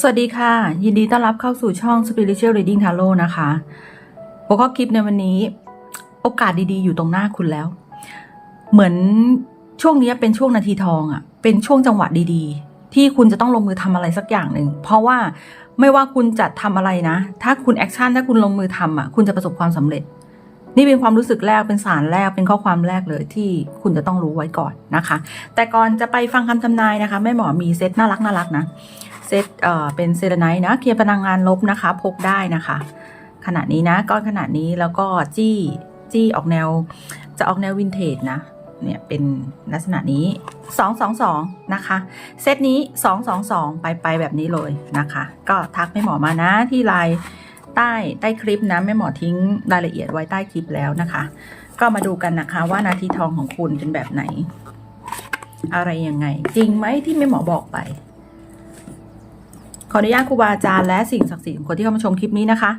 สวัสดีค่ะ ยินดีต้อนรับเข้าสู่ช่อง Spiritual Reading Tarot นะคะหัวข้อคลิปในวันนี้ โอกาสดีๆ อยู่ตรงหน้าคุณแล้ว เหมือนช่วงนี้เป็นช่วงนาทีทองอะ่ะ เป็นช่วงจังหวะดีๆ ที่คุณจะต้องลงมือทำอะไรสักอย่างหนึ่ง เพราะว่าไม่ว่าคุณจะทำอะไรนะ ถ้าคุณแอคชั่นถ้าคุณลงมือทำอะ คุณจะประสบความสำเร็จ นี่เป็นความรู้สึกแรก เป็นสารแรก เป็นข้อความแรกเลยที่คุณจะต้องรู้ไว้ก่อนนะคะ แต่ก่อนจะไปฟังคำทำนายนะคะ แม่หมอมีเซตน่ารักน่ารักนะ ซตเอ่อเป็นเซรไนท์นะเคลียร์พลังงานลบนะคะ พกได้นะคะ ขนาดนี้นะก้อนขนาดนี้แล้วก็จี้จี้ออกแนว จะออกแนววินเทจนะเนี่ยเป็นลักษณะนี้ 222 นะคะ เซตนี้ 222 ไปไปแบบนี้เลยนะคะ ก็ทักแม่หมอมานะที่ไลน์ใต้ใต้คลิปนะแม่หมอทิ้งรายละเอียดไว้ใต้คลิปแล้วนะคะ ก็มาดูกันนะคะว่านาทีทองของคุณเป็นแบบไหน อะไรยังไง จริงไหมที่แม่หมอบอกไป ขออนุญาตครูบาอาจารย์และสิ่งศักดิ์สิทธิ์ของคนที่เข้ามาชมคลิปนี้นะคะ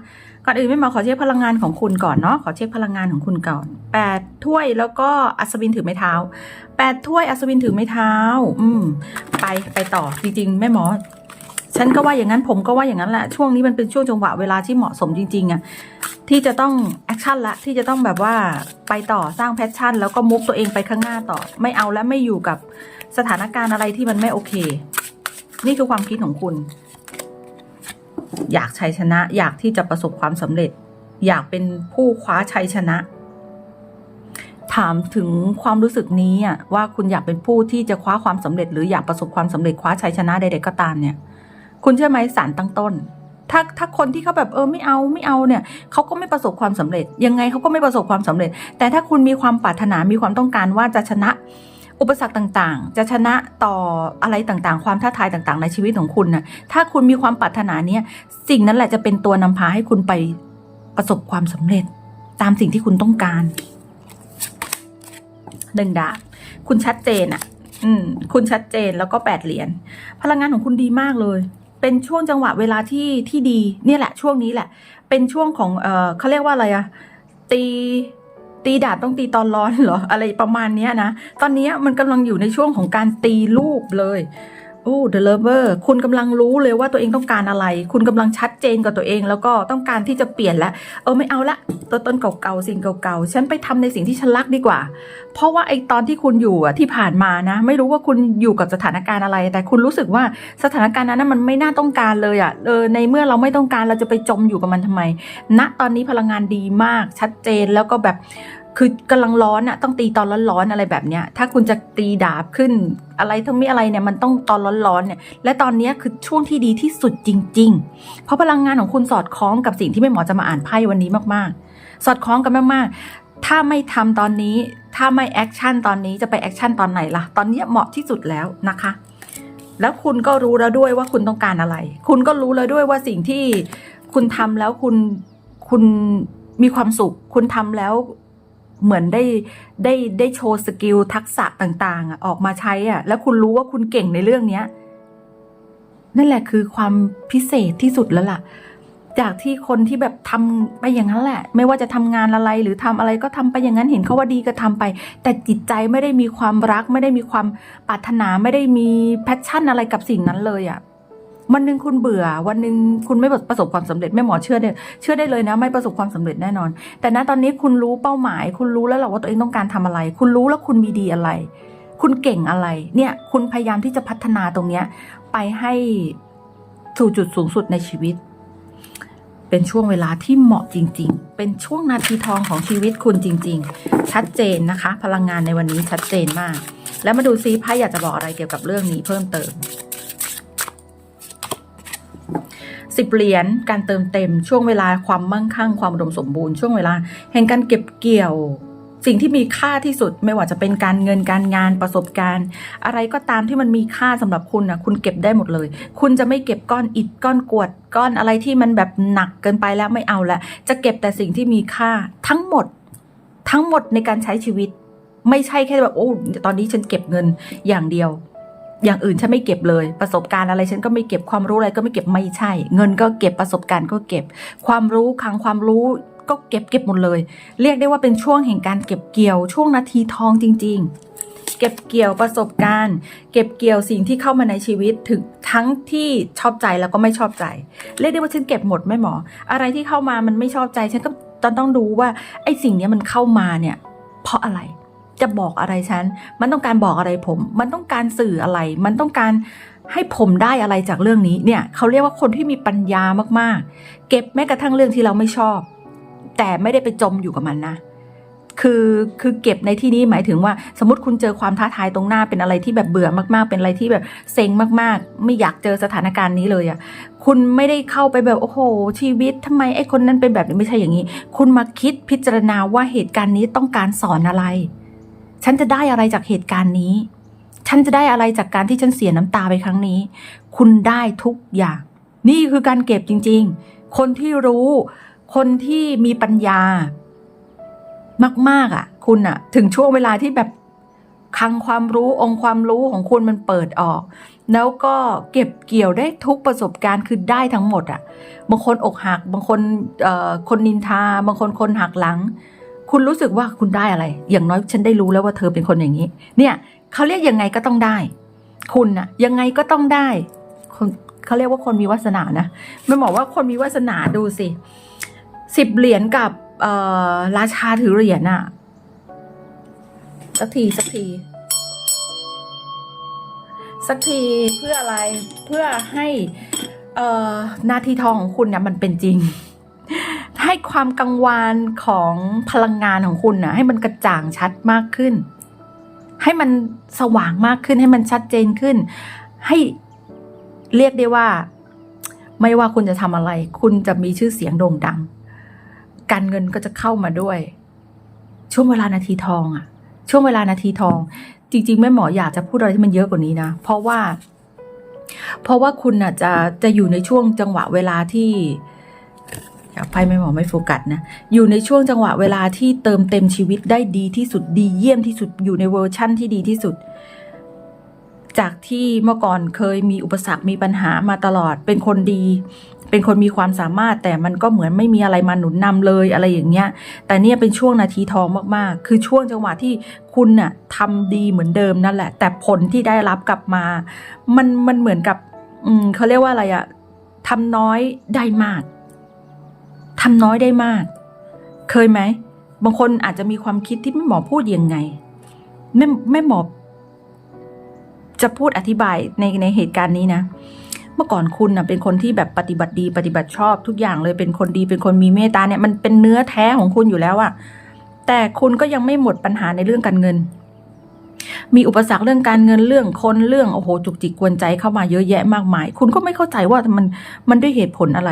ก่อนอื่นไม่หมอขอเช็คพลังงานของคุณก่อนเนาะ ขอเช็คพลังงานของคุณก่อนแปดถ้วยแล้วก็อัศวินถือไม้เท้าแปดถ้วยอัศวินถือไม้เท้า อืม ไปไปต่อจริงๆแม่หมอ ฉันก็ว่าอย่างนั้นผมก็ว่าอย่างนั้นแหละ ช่วงนี้มันเป็นช่วงจังหวะเวลาที่เหมาะสมจริงๆอะที่จะต้องแอคชั่นละที่จะต้องแบบว่าไปต่อสร้างแพชชั่น แล้วก็มุกตัวเองไปข้างหน้าต่อ ไม่เอาและไม่อยู่กับสถานการณ์อะไรที่มันไม่โอเค นี่คือความคิดของคุณ อยากชัยชนะ อยากที่จะประสบความสำเร็จ อยากเป็นผู้คว้าชัยชนะ ถามถึงความรู้สึกนี้อะว่าคุณอยากเป็นผู้ที่จะคว้าความสำเร็จ หรืออยากประสบความสำเร็จคว้าชัยชนะใดๆก็ตามเนี่ย คุณเชื่อไหมสารตั้งต้นถ้าถ้าคนที่เขาแบบเออไม่เอาไม่เอาเนี่ยเขาก็ไม่ประสบความสำเร็จ ยังไงเขาก็ไม่ประสบความสำเร็จ แต่ถ้าคุณมีความปรารถนามีความต้องการว่าจะชนะ อุปสรรคต่างๆ จะชนะต่ออะไรต่างๆ ความท้าทายต่างๆ ในชีวิตของคุณนะถ้าคุณมีความปรารถนาเนี่ยสิ่งนั้นแหละจะเป็นตัวนำพาให้คุณไปประสบความสำเร็จ ตามสิ่งที่คุณต้องการหนึ่งดาบคุณชัดเจนอะ่ะ อืม คุณชัดเจนแล้วก็แปดเหรียญพลังงานของคุณดีมากเลย เป็นช่วงจังหวะเวลาที่ที่ดี เนี่ยแหละ ช่วงนี้แหละ เป็นช่วงของเออเขาเรียกว่าอะไรอะตี ตีดาบต้องตีตอนร้อนเหรออะไรประมาณนี้นะ ตอนนี้มันกำลังอยู่ในช่วงของการตีรูปเลย โอ้ The Lover คุณกำลังรู้เลยว่าตัวเองต้องการอะไร คุณกำลังชัดเจนกับตัวเอง แล้วก็ต้องการที่จะเปลี่ยนแล้วเออไม่เอาละตัวตนเก่าๆสิ่งเก่าๆ ฉันไปทำในสิ่งที่ฉันรักดีกว่า เพราะว่าไอ้ตอนที่คุณอยู่อะที่ผ่านมานะ ไม่รู้ว่าคุณอยู่กับสถานการณ์อะไร แต่คุณรู้สึกว่าสถานการณ์นั้นมันไม่น่าต้องการเลยอะเออในเมื่อเราไม่ต้องการเราจะไปจมอยู่กับมันทำไมณตอนนี้พลังงานดีมากชัดเจนแล้วก็แบบ คือกำลังร้อนอะต้องตีตอนร้อนๆอะไรแบบเนี้ย ถ้าคุณจะตีดาบขึ้น อะไรทั้งไม่อะไรเนี่ยมันต้องตอนร้อนๆเนี่ย และตอนเนี้ยคือช่วงที่ดีที่สุดจริง ๆ เพราะพลังงานของคุณสอดคล้องกับสิ่งที่แม่หมอจะมาอ่านไพ่วันนี้มากๆ สอดคล้องกันมากๆ ถ้าไม่ทำตอนนี้ ถ้าไม่แอคชั่นตอนนี้จะไปแอคชั่นตอนไหนล่ะ ตอนเนี้ยเหมาะที่สุดแล้วนะคะ แล้วคุณก็รู้แล้วด้วยว่าคุณต้องการอะไร คุณก็รู้แล้วด้วยว่าสิ่งที่คุณทำแล้วคุณคุณมีความสุข คุณทำแล้ว เหมือนได้ได้ได้โชว์สกิลทักษะต่างๆอะออกมาใช้อะ แล้วคุณรู้ว่าคุณเก่งในเรื่องเนี้ย นั่นแหละคือความพิเศษที่สุดแล้วล่ะ จากที่คนที่แบบทำไปอย่างนั้นแหละ ไม่ว่าจะทำงานอะไรหรือทำอะไรก็ทำไปอย่างนั้นเห็นเขาว่าดีก็ทำไป แต่จิตใจไม่ได้มีความรัก ไม่ได้มีความปรารถนาไม่ได้มีแพชชั่นอะไรกับสิ่งนั้นเลยอะ่ะ วันหนึ่งคุณเบื่อ วันหนึ่งคุณไม่ประสบความสำเร็จแม่หมอเชื่อได้เชื่อได้เลยนะ ไม่ประสบความสำเร็จแน่นอน แต่ณตอนนี้คุณรู้เป้าหมาย คุณรู้แล้วแหละว่าตัวเองต้องการทำอะไร คุณรู้แล้วคุณมีดีอะไร คุณเก่งอะไร เนี่ย คุณพยายามที่จะพัฒนาตรงเนี้ย ไปให้สู่จุดสูงสุดในชีวิต เป็นช่วงเวลาที่เหมาะจริง ๆ เป็นช่วงนาทีทองของชีวิตคุณจริง ๆ ชัดเจนนะคะ พลังงานในวันนี้ชัดเจนมาก แล้วมาดูซิไพ่อยากจะบอกอะไรเกี่ยวกับเรื่องนี้เพิ่มเติม สิบเหรียญการเติมเต็มช่วงเวลาความมั่งคั่งความอุดมสมบูรณ์ช่วงเวลา แห่งการเก็บเกี่ยว สิ่งที่มีค่าที่สุดไม่ว่าจะเป็นการเงินการงานประสบการณ์ อะไรก็ตามที่มันมีค่าสำหรับคุณนะคุณเก็บได้หมดเลย คุณจะไม่เก็บก้อนอิฐก้อนกวด ก้อนอะไรที่มันแบบหนักเกินไปแล้วไม่เอาละจะเก็บแต่สิ่งที่มีค่าทั้งหมด ทั้งหมดในการใช้ชีวิต ไม่ใช่แค่แบบโอ้ตอนนี้ฉันเก็บเงินอย่างเดียว อย่างอื่นฉันไม่เก็บเลย ประสบการณ์อะไรฉันก็ไม่เก็บความรู้อะไรก็ไม่เก็บไม่ใช่ เงินก็เก็บประสบการณ์ก็เก็บ ความรู้คลังความรู้ก็เก็บเก็บหมดเลย เรียกได้ว่าเป็นช่วงแห่งการเก็บเกี่ยวช่วงนาทีทองจริง ๆ เก็บเกี่ยวประสบการณ์ เก็บเกี่ยวสิ่งที่เข้ามาในชีวิตถึงทั้งที่ชอบใจแล้วก็ไม่ชอบใจ เรียกได้ว่าฉันเก็บหมดแม่หมอ อะไรที่เข้ามามันไม่ชอบใจฉันก็ตอนต้องดูว่าไอ้สิ่งนี้มันเข้ามาเนี่ย เพราะอะไร จะบอกอะไรฉัน มันต้องการบอกอะไรผม มันต้องการสื่ออะไร มันต้องการให้ผมได้อะไรจากเรื่องนี้เนี่ยเขาเรียกว่าคนที่มีปัญญามากๆ เก็บแม้กระทั่งเรื่องที่เราไม่ชอบ แต่ไม่ได้ไปจมอยู่กับมันนะคือคือเก็บในที่นี้หมายถึงว่า สมมติคุณเจอความท้าทายตรงหน้าเป็นอะไรที่แบบเบื่อมากๆ เป็นอะไรที่แบบเซ็งมากๆ ไม่อยากเจอสถานการณ์นี้เลยอะ่ะคุณไม่ได้เข้าไปแบบโอ้โห ชีวิตทำไมไอ้คนนั้นเป็นแบบนี้ไม่ใช่อย่างนี้ คุณมาคิดพิจารณาว่าเหตุการณ์นี้ต้องการสอนอะไร ฉันจะได้อะไรจากเหตุการณ์นี้ ฉันจะได้อะไรจากการที่ฉันเสียน้ำตาไปครั้งนี้ คุณได้ทุกอย่าง นี่คือการเก็บจริง ๆ คนที่รู้ คนที่มีปัญญามากๆอะ คุณอะ ถึงช่วงเวลาที่แบบคลังความรู้องค์ความรู้ของคุณมันเปิดออก แล้วก็เก็บเกี่ยวได้ทุกประสบการณ์คือได้ทั้งหมดอะ บางคนอกหัก บางคนคนนินทา บางคนคนหักหลัง คุณรู้สึกว่าคุณได้อะไร อย่างน้อยฉันได้รู้แล้วว่าเธอเป็นคนอย่างนี้ เนี่ยเขาเรียกยังไงก็ต้องได้ คุณอะยังไงก็ต้องได้คนเขาเรียกว่าคนมีวาสนานะไม่บอกว่าคนมีวาสนาดูสิสิบเหรียญกับเอราชาถือเหรียญอะสักทีสักที สักทีเพื่ออะไรเพื่อให้เอ่อนาทีทองของคุณเนี่ยมันเป็นจริง ให้ความกังวานของพลังงานของคุณน่ะให้มันกระจ่างชัดมากขึ้น ให้มันสว่างมากขึ้นให้มันชัดเจนขึ้น ให้เรียกได้ว่า ไม่ว่าคุณจะทำอะไร คุณจะมีชื่อเสียงโด่งดัง การเงินก็จะเข้ามาด้วย ช่วงเวลานาทีทองอะช่วงเวลานาทีทอง จริง ๆ แม่หมออยากจะพูดอะไรที่มันเยอะกว่านี้นะ เพราะว่า เพราะว่าคุณน่ะจะจะอยู่ในช่วงจังหวะเวลาที่ ไพ่ไม่หมอไม่โฟกัสนะ อยู่ในช่วงจังหวะเวลาที่เติมเต็มชีวิตได้ดีที่สุดดีเยี่ยมที่สุดอยู่ในเวอร์ชั่นที่ดีที่สุด จากที่เมื่อก่อนเคยมีอุปสรรคมีปัญหามาตลอด เป็นคนดี เป็นคนมีความสามารถ แต่มันก็เหมือนไม่มีอะไรมาหนุนนำเลยอะไรอย่างเงี้ย แต่เนี่ยเป็นช่วงนาทีทองมากๆ คือช่วงจังหวะที่คุณน่ะทำดีเหมือนเดิมนั่นแหละ แต่ผลที่ได้รับกลับมา มันมันเหมือนกับ อืมเขาเรียกว่าอะไรอะทำน้อยได้มาก ทำน้อยได้มาก เคยไหม บางคนอาจจะมีความคิดที่แม่หมอพูดยังไง แม่แม่หมอ จะพูดอธิบายในในเหตุการณ์นี้นะ เมื่อก่อนคุณนะเป็นคนที่แบบปฏิบัติดีปฏิบัติชอบทุกอย่างเลยเป็นคนดีเป็นคนมีเมตตาเนี่ยมันเป็นเนื้อแท้ของคุณอยู่แล้วอะแต่คุณก็ยังไม่หมดปัญหาในเรื่องการเงิน มีอุปสรรคเรื่องการเงินเรื่องคนเรื่องโอ้โหจุกจิกกวนใจเข้ามาเยอะแยะมากมาย คุณก็ไม่เข้าใจว่ามันมันด้วยเหตุผลอะไร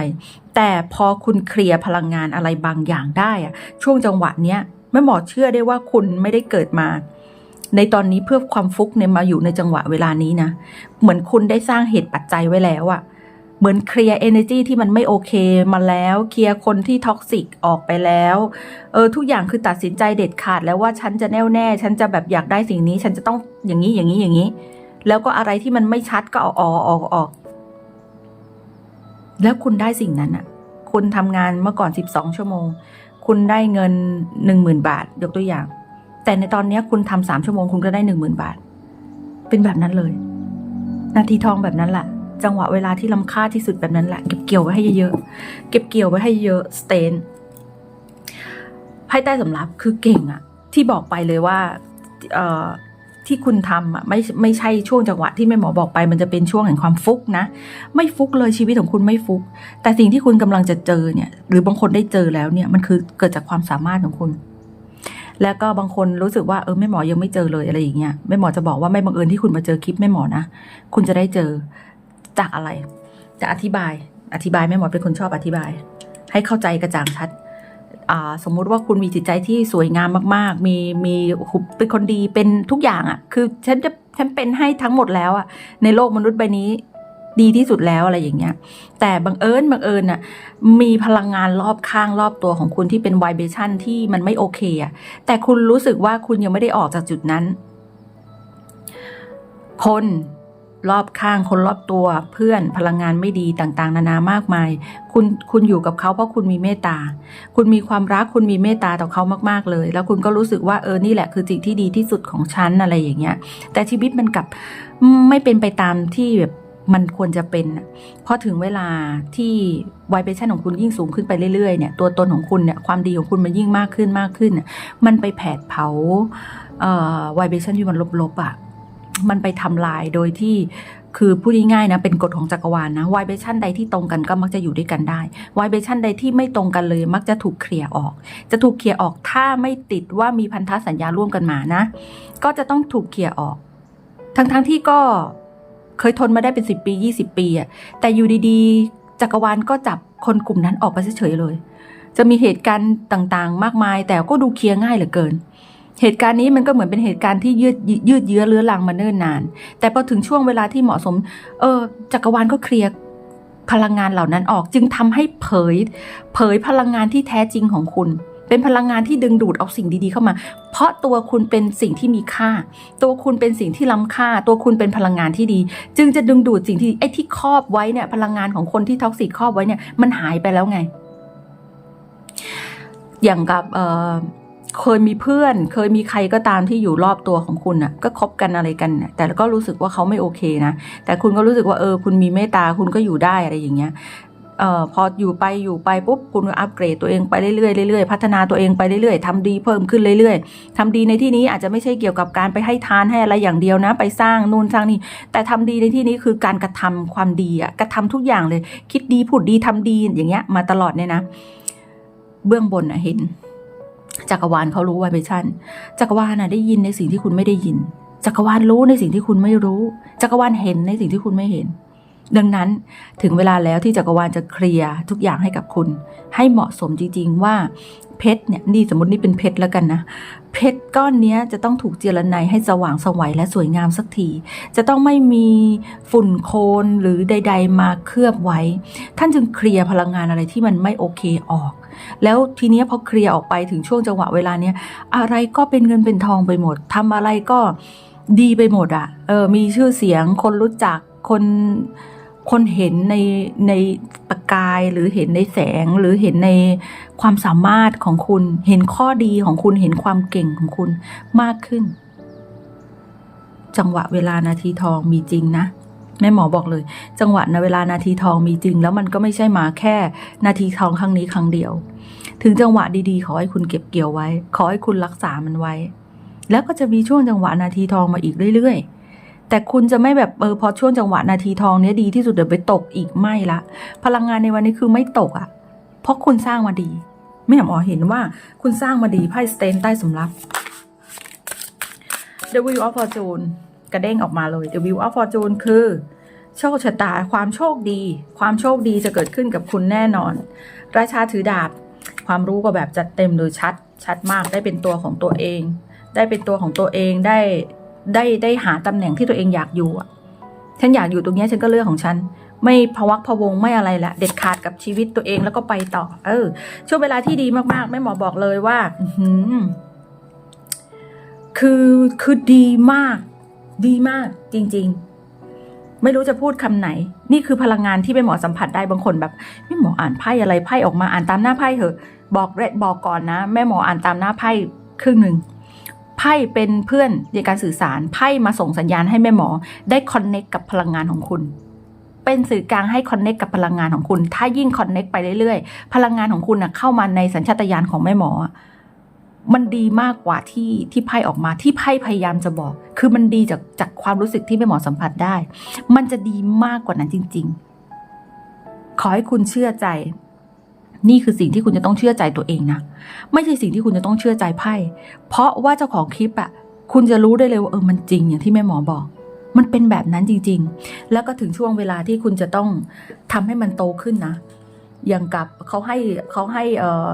แต่พอคุณเคลียร์พลังงานอะไรบางอย่างได้อะช่วงจังหวะเนี้ยแม่หมอเชื่อได้ว่าคุณไม่ได้เกิดมา ในตอนนี้เพื่อความฟุกเนี่ยมาอยู่ในจังหวะเวลานี้นะเหมือนคุณได้สร้างเหตุปัจจัยไว้แล้วอะ เหมือนเคลียร์ energy ที่มันไม่โอเคมาแล้ว เคลียร์คนที่ท็อกซิกออกไปแล้ว เออทุกอย่างคือตัดสินใจเด็ดขาดแล้วว่าฉันจะแน่วแน่ ฉันจะแบบอยากได้สิ่งนี้ ฉันจะต้องอย่างนี้อย่างนี้อย่างนี้ แล้วก็อะไรที่มันไม่ชัดก็เอาออกออกออก แล้วคุณได้สิ่งนั้นอะคุณทำงานเมื่อก่อน 12 ชั่วโมง คุณได้เงิน 10,000 บาท ยกตัวอย่าง แต่ในตอนนี้คุณทำสามชั่วโมงคุณก็ได้ 10,000 บาท เป็นแบบนั้นเลย นาทีทองแบบนั้นแหละ จังหวะเวลาที่ล้ำค่าที่สุดแบบนั้นแหละ เก็บเกี่ยวไว้ให้เยอะๆเก็บเกี่ยวไว้ให้เยอะสเตนไพ่ใต้สำรับคือเก่งอะที่บอกไปเลยว่าที่คุณทำอะไม่ไม่ใช่ช่วงจังหวะที่แม่หมอบอกไป มันจะเป็นช่วงแห่งความฟุกนะ ไม่ฟุกเลยชีวิตของคุณไม่ฟุก แต่สิ่งที่คุณกำลังจะเจอเนี่ย หรือบางคนได้เจอแล้วเนี่ยมันคือเกิดจากความสามารถของคุณ แล้วก็บางคนรู้สึกว่าเออแม่หมอยังไม่เจอเลยอะไรอย่างเงี้ยแม่หมอจะบอกว่าไม่บังเอิญที่คุณมาเจอคลิปแม่หมอนะคุณจะได้เจอ จากอะไร จะอธิบาย อธิบายแม่หมอเป็นคนชอบอธิบาย ให้เข้าใจกระจ่างชัดสมมุติว่าคุณมีจิตใจที่สวยงามมาก ๆ มีมีเป็นคนดีเป็นทุกอย่างอะ่ะ คือฉันจะฉันเป็นให้ทั้งหมดแล้วอะ่ะ ในโลกมนุษย์ใบนี้ดีที่สุดแล้วอะไรอย่างเงี้ย แต่บังเอิญบังเอิญอะ มีพลังงานรอบข้างรอบตัวของคุณที่เป็นไวเบชั่นที่มันไม่โอเคอะ แต่คุณรู้สึกว่าคุณยังไม่ได้ออกจากจุดนั้น คน รอบข้างคนรอบตัวเพื่อนพลังงานไม่ดีต่างๆ นานามากมาย คุณคุณอยู่กับเขาเพราะคุณมีเมตตา คุณมีความรักคุณมีเมตตาต่อเขามากๆเลย แล้วคุณก็รู้สึกว่าเออนี่แหละคือสิ่งที่ดีที่สุดของฉันอะไรอย่างเงี้ย แต่ชีวิตมันกลับไม่เป็นไปตามที่แบบมันควรจะเป็น เพราะถึงเวลาที่วายเบชั่นของคุณยิ่งสูงขึ้นไปเรื่อยๆเนี่ย ตัวตนของคุณเนี่ย ความดีของคุณมันยิ่งมากขึ้นมากขึ้น มันไปแผดเผาเอ่อวายเบชั่นที่มันลบๆอะ มันไปทำลายโดยที่คือพูดง่ายๆนะเป็นกฎของจักรวาลนะวายเบชั่นใดที่ตรงกันก็มักจะอยู่ด้วยกันได้วายเบชั่นใดที่ไม่ตรงกันเลย มักจะถูกเคลียร์ออก จะถูกเคลียร์ออกถ้าไม่ติดว่ามีพันธสัญญาร่วมกันมานะ ก็จะต้องถูกเคลียร์ออก ทั้งๆทที่ก็เคยทนมาได้เป็นสิบปียี่สิบปีอะแต่อยู่ดีๆ จักรวาลก็จับคนกลุ่มนั้นออกไปเฉยๆเลย จะมีเหตุการณ์ต่างๆ มากมาย แต่ก็ดูเคลียร์ง่ายเหลือเกิน เหตุการณ์นี้มันก็เหมือนเป็นเหตุการณ์ที่ยืดยืดเยื้อเรื้อรังมาเนิ่นนาน แต่พอถึงช่วงเวลาที่เหมาะสม เออจักรวาลก็เคลียร์พลังงานเหล่านั้นออกจึงทำให้เผย เผยพลังงานที่แท้จริงของคุณ เป็นพลังงานที่ดึงดูดเอาสิ่งดีๆเข้ามา เพราะตัวคุณเป็นสิ่งที่มีค่า ตัวคุณเป็นสิ่งที่ล้ำค่า ตัวคุณเป็นพลังงานที่ดี จึงจะดึงดูดสิ่งที่ไอ้ที่ครอบไว้เนี่ย พลังงานของคนที่ท็อกซิกครอบไว้เนี่ยมันหายไปแล้วไง อย่างกับเอ่อ เคยมีเพื่อน เคยมีใครก็ตามที่อยู่รอบตัวของคุณน่ะ ก็คบกันอะไรกันน่ะ แต่ก็รู้สึกว่าเขาไม่โอเคนะ แต่คุณก็รู้สึกว่าเออ คุณมีเมตตาคุณก็อยู่ได้อะไรอย่างเงี้ยเอ่อพออยู่ไปอยู่ไปปุ๊บคุณก็อัปเกรดตัวเองไปเรื่อยๆเรื่อยๆพัฒนาตัวเองไปเรื่อยๆทำดีเพิ่มขึ้นเรื่อยๆทำดีในที่นี้อาจจะไม่ใช่เกี่ยวกับการไปให้ทานให้อะไรอย่างเดียวนะ ไปสร้างนู่นสร้างนี่แต่ทำดีในที่นี้คือการกระทำความดีอะกระทำทุกอย่างเลย คิดดีพูดดีทำดีอย่างเงี้ยมาตลอดเนี่ยนะ เบื้องบนอะเห็น จักรวาลเขารู้ไวเบชั่นจักรวาลน่ะได้ยินในสิ่งที่คุณไม่ได้ยิน จักรวาลรู้ในสิ่งที่คุณไม่รู้ จักรวาลเห็นในสิ่งที่คุณไม่เห็น ดังนั้นถึงเวลาแล้วที่จักรวาลจะเคลียร์ทุกอย่างให้กับคุณ ให้เหมาะสมจริง ๆ ว่าเพชรเนี่ยนี่สมมตินี่เป็นเพชรแล้วกันนะ เพชรก้อนเนี้ยจะต้องถูกเจรไนให้สว่างสวัยและสวยงามสักที จะต้องไม่มีฝุ่นโคลนหรือใด ๆ มาเคลือบไว้ ท่านจึงเคลียร์พลังงานอะไรที่มันไม่โอเคออก แล้วทีเนี้ยพอเคลียร์ออกไปถึงช่วงจังหวะเวลาเนี้ยอะไรก็เป็นเงินเป็นทองไปหมดทำอะไรก็ดีไปหมดอะ่ะเออมีชื่อเสียงคนรู้จักคนคนเห็นในในประกายหรือเห็นในแสงหรือเห็นในความสามารถของคุณ เห็นข้อดีของคุณเห็นความเก่งของคุณมากขึ้น จังหวะเวลานาทีทองมีจริงนะ แม่หมอบอกเลย จังหวะในเวลานาทีทองมีจริง แล้วมันก็ไม่ใช่มาแค่ นาทีทองครั้งนี้ครั้งเดียว ถึงจังหวะดีๆ ขอให้คุณเก็บเกี่ยวไว้ ขอให้คุณรักษามันไว้ แล้วก็จะมีช่วงจังหวะนาทีทองมาอีกเรื่อยๆแต่คุณจะไม่แบบเออพอช่วงจังหวะนาทีทองเนี้ยดีที่สุดเดี๋ยวไปตกอีกไม่ละ พลังงานในวันนี้คือไม่ตกอะ่ะ เพราะคุณสร้างมาดี ไม่หมอเห็นว่าคุณสร้างมาดีไพ่สเตนใต้สำรับ The Wheel of Fortune กระเด้งออกมาเลย The Wheel of Fortune คือ โชคชะตาความโชคดี ความโชคดีจะเกิดขึ้นกับคุณแน่นอน ราชาถือดาบ ความรู้ก็แบบจัดเต็มโดยชัด ชัดมากได้เป็นตัวของตัวเอง ได้เป็นตัวของตัวเองได้ได้ได้หาตำแหน่งที่ตัวเองอยากอยู่อะฉันอยากอยู่ตรงนี้ฉันก็เลือกของฉันไม่พวักพวงไม่อะไรละเด็ดขาดกับชีวิตตัวเองแล้วก็ไปต่อ เออ ช่วงเวลาที่ดีมากๆ แม่หมอบอกเลยว่าคือคือดีมาก ดีมากจริง ๆ ไม่รู้จะพูดคำไหน นี่คือพลังงานที่แม่หมอสัมผัสได้บางคนแบบแม่หมออ่านไพ่อะไรไพ่ออกมาอ่านตามหน้าไพ่เถอะ บอกเรบอกก่อนนะ แม่หมออ่านตามหน้าไพ่ครึ่งหนึ่งไพ่เป็นเพื่อนในการสื่อสารไพ่มาส่งสัญญาณให้แม่หมอได้คอนเน็กกับพลังงานของคุณ เป็นสื่อกลางให้คอนเน็กกับพลังงานของคุณ ถ้ายิ่งคอนเน็กไปเรื่อยๆ พลังงานของคุณนะเข้ามาในสัญชาตญาณของแม่หมอ มันดีมากกว่าที่ที่ไพ่ออกมาที่ไพ่พยายามจะบอก คือมันดีจากจากความรู้สึกที่แม่หมอสัมผัสได้ มันจะดีมากกว่านั้นจริง ๆ ขอให้คุณเชื่อใจ นี่คือสิ่งที่คุณจะต้องเชื่อใจตัวเองนะไม่ใช่สิ่งที่คุณจะต้องเชื่อใจไพ่เพราะว่าเจ้าของคลิปอะคุณจะรู้ได้เลยว่าเออมันจริงอย่างที่แม่หมอบอก มันเป็นแบบนั้นจริง ๆ แล้วก็ถึงช่วงเวลาที่คุณจะต้องทำให้มันโตขึ้นนะอย่างกับเขาให้เขาให้เอ่อ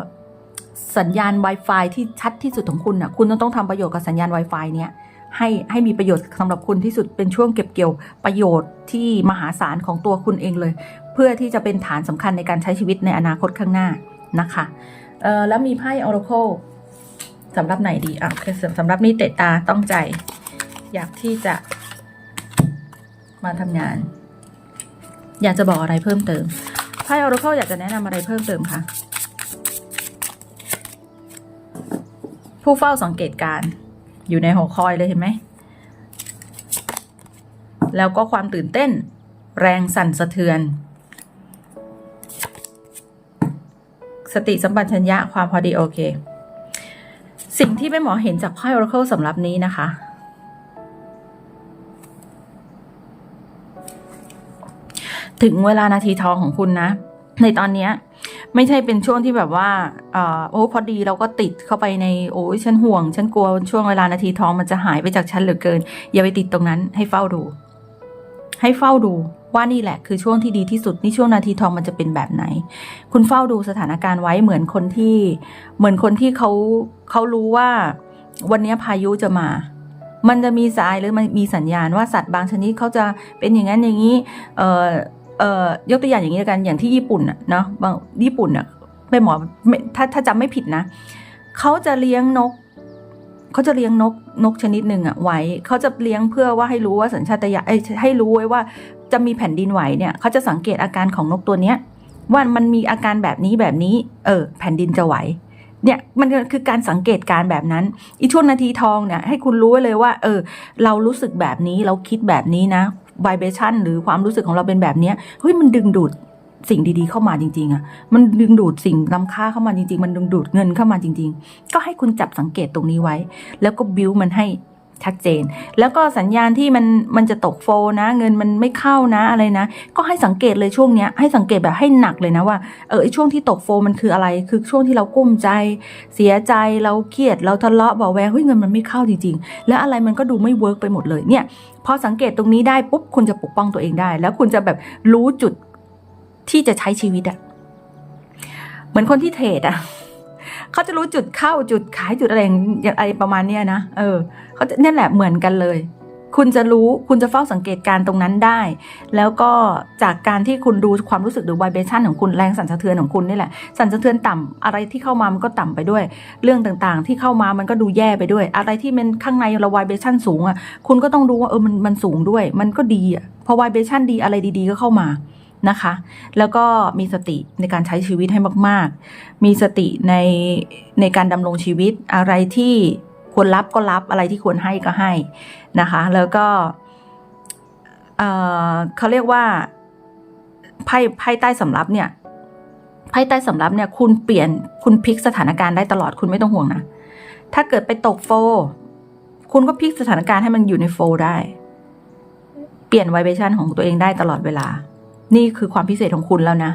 สัญญาณ Wi-Fi ที่ชัดที่สุดของคุณนะคุณต้องต้องทำประโยชน์กับสัญญาณ Wi-Fi เนี้ยให้ให้มีประโยชน์สำหรับคุณที่สุดเป็นช่วงเก็บเกี่ยวประโยชน์ที่มหาศาลของตัวคุณเองเลย เพื่อที่จะเป็นฐานสำคัญในการใช้ชีวิตในอนาคตข้างหน้านะคะเออแล้วมีไพ่ Oracle สำหรับไหนดีอะโอเคสำหรับนี้เตะตาต้องใจ อยากที่จะมาทำงาน อยากจะบอกอะไรเพิ่มเติมไพ่ Oracle อยากจะแนะนำอะไรเพิ่มเติมคะ ผู้เฝ้าสังเกตการอยู่ในหอคอยเลยเห็นไหม แล้วก็ความตื่นเต้น แรงสั่นสะเทือน สติสัมปชัญญะความพอดีโอเค สิ่งที่แม่หมอเห็นจากไพ่ Oracle สำหรับนี้นะคะ ถึงเวลานาทีทองของคุณนะ ในตอนนี้ ไม่ใช่เป็นช่วงที่แบบว่าเอ่อโอ้พอดีเราก็ติดเข้าไปในโอ้ยฉันห่วง ฉันกลัวช่วงเวลานาทีทองมันจะหายไปจากฉันเหลือเกิน อย่าไปติดตรงนั้นให้เฝ้าดู ให้เฝ้าดูว่านี่แหละคือช่วงที่ดีที่สุดนี่ช่วงนาทีทองมันจะเป็นแบบไหน คุณเฝ้าดูสถานการณ์ไว้เหมือนคนที่ เหมือนคนที่เขาเขารู้ว่า วันนี้พายุจะมา มันจะมีสายหรือมันมีสัญญาณว่าสัตว์บางชนิดเขาจะเป็นอย่างนั้นอย่างนี้ เอ่อ เอ่อยกตัวอย่างอย่างนี้กันอย่างที่ญี่ปุ่นอะเนาะบางญี่ปุ่นอะไม่หมอถ้าถ้าจำไม่ผิดนะเขาจะเลี้ยงนกเขาจะเลี้ยงนกนกชนิดหนึ่งอะไว้เขาจะเลี้ยงเพื่อว่าให้รู้ว่าสัญชาตญาณให้รู้ไว้ว่าจะมีแผ่นดินไหวเนี่ยเขาจะสังเกตอาการของนกตัวเนี้ยว่ามันมีอาการแบบนี้แบบนี้ เออ แผ่นดินจะไหว เนี่ยมันคือการสังเกตการแบบนั้น อีช่วงนาทีทองเนี่ยให้คุณรู้ไว้เลยว่า เออ เรารู้สึกแบบนี้เราคิดแบบนี้นะ vibration หรือความรู้สึกของเราเป็นแบบนี้เฮ้ยมันดึงดูดสิ่งดีๆเข้ามาจริง ๆอะมันดึงดูดสิ่งล้ำค่าเข้ามาจริง ๆ มันดึงดูดเงินเข้ามาจริง ๆ ก็ให้คุณจับสังเกตตรงนี้ไว้ แล้วก็บิวมันให้ ชัดเจน แล้วก็สัญญาณที่มันมันจะตกโฟนะ เงินมันไม่เข้านะอะไรนะ ก็ให้สังเกตเลยช่วงเนี้ยให้สังเกตแบบให้หนักเลยนะว่าเออไอช่วงที่ตกโฟมันคืออะไร คือช่วงที่เรากุ้มใจ เสียใจเราเครียดเราทะเลาะเบาแวงเฮ้ยเงินมันไม่เข้าจริงๆ แล้วอะไรมันก็ดูไม่เวิร์กไปหมดเลยเนี่ยพอสังเกตตรงนี้ได้ปุ๊บคุณจะปกป้องตัวเองได้ แล้วคุณจะแบบรู้จุดที่จะใช้ชีวิตอะเหมือนคนที่เทรดอะ เขาจะรู้จุดเข้าจุดขายจุดอะไรอย่างอะไรประมาณเนี้ยนะเออเขาจะนี่แหละเหมือนกันเลย คุณจะรู้คุณจะเฝ้าสังเกตการณ์ตรงนั้นได้ แล้วก็จากการที่คุณดูความรู้สึกหรือ vibration ของคุณแรงสั่นสะเทือนของคุณนี่แหละสั่นสะเทือนต่ำอะไรที่เข้ามามันก็ต่ำไปด้วย เรื่องต่างๆ ที่เข้ามามันก็ดูแย่ไปด้วย อะไรที่มันข้างในเรา vibration สูงอะคุณก็ต้องดูว่าเออมันมันสูงด้วย มันก็ดีอะพอ vibration ดีอะไรดี ๆ ก็เข้ามา นะคะ แล้วก็มีสติในการใช้ชีวิตให้มาก ๆ มีสติในในการดำรงชีวิตอะไรที่ควรรับก็รับอะไรที่ควรให้ก็ให้นะคะ แล้วก็เเขาเรียกว่าไพ่ไพ่ใต้สำรับเนี่ยไพ่ใต้สำรับเนี่ย คุณเปลี่ยนคุณพลิกสถานการณ์ได้ตลอดคุณไม่ต้องห่วงนะถ้าเกิดไปตกโฟลคุณก็พลิกสถานการณ์ให้มันอยู่ในโฟลได้ เปลี่ยนไวเบชันของตัวเองได้ตลอดเวลา นี่คือความพิเศษของคุณแล้วนะ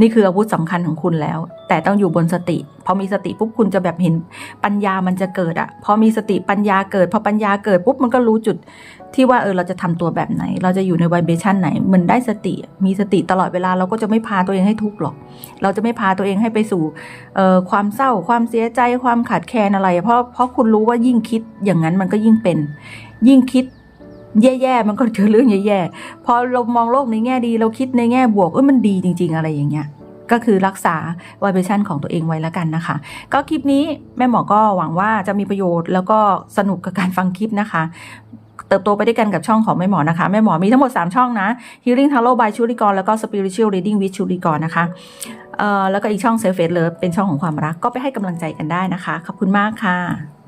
นี่คืออาวุธสำคัญของคุณแล้ว แต่ต้องอยู่บนสติ พอมีสติปุ๊บคุณจะแบบเห็นปัญญามันจะเกิดอะพอมีสติปัญญาเกิด พอปัญญาเกิดปุ๊บมันก็รู้จุดที่ว่าเออเราจะทำตัวแบบไหน เราจะอยู่ในไวเบชั่นไหน มันได้สติ มีสติตลอดเวลาเราก็จะไม่พาตัวเองให้ทุกข์หรอก เราจะไม่พาตัวเองให้ไปสู่เอ่อความเศร้า ความเสียใจ ความขาดแคลนอะไร เพราะเพราะคุณรู้ว่ายิ่งคิดอย่างนั้นมันก็ยิ่งเป็น ยิ่งคิด แย่ๆมันก็เจอเรื่องแย่ๆพอเรามองโลกในแง่ดีเราคิดในแง่บวกเอ้ยมันดีจริง ๆ อะไรอย่างเงี้ยก็คือรักษา vibration ของตัวเองไว้แล้วกันนะคะ ก็คลิปนี้แม่หมอก็หวังว่าจะมีประโยชน์แล้วก็สนุกกับการฟังคลิปนะคะ เติบโตไปด้วยกันกับช่องของแม่หมอนะคะ แม่หมอมีทั้งหมด 3 ช่องนะ Healing Tarot by ชุริกรแล้วก็ Spiritual Reading with ชุริกรนะคะเอ่อแล้วก็อีกช่อง Self Love เป็นช่องของความรักก็ไปให้กำลังใจกันได้นะคะ ขอบคุณมากค่ะ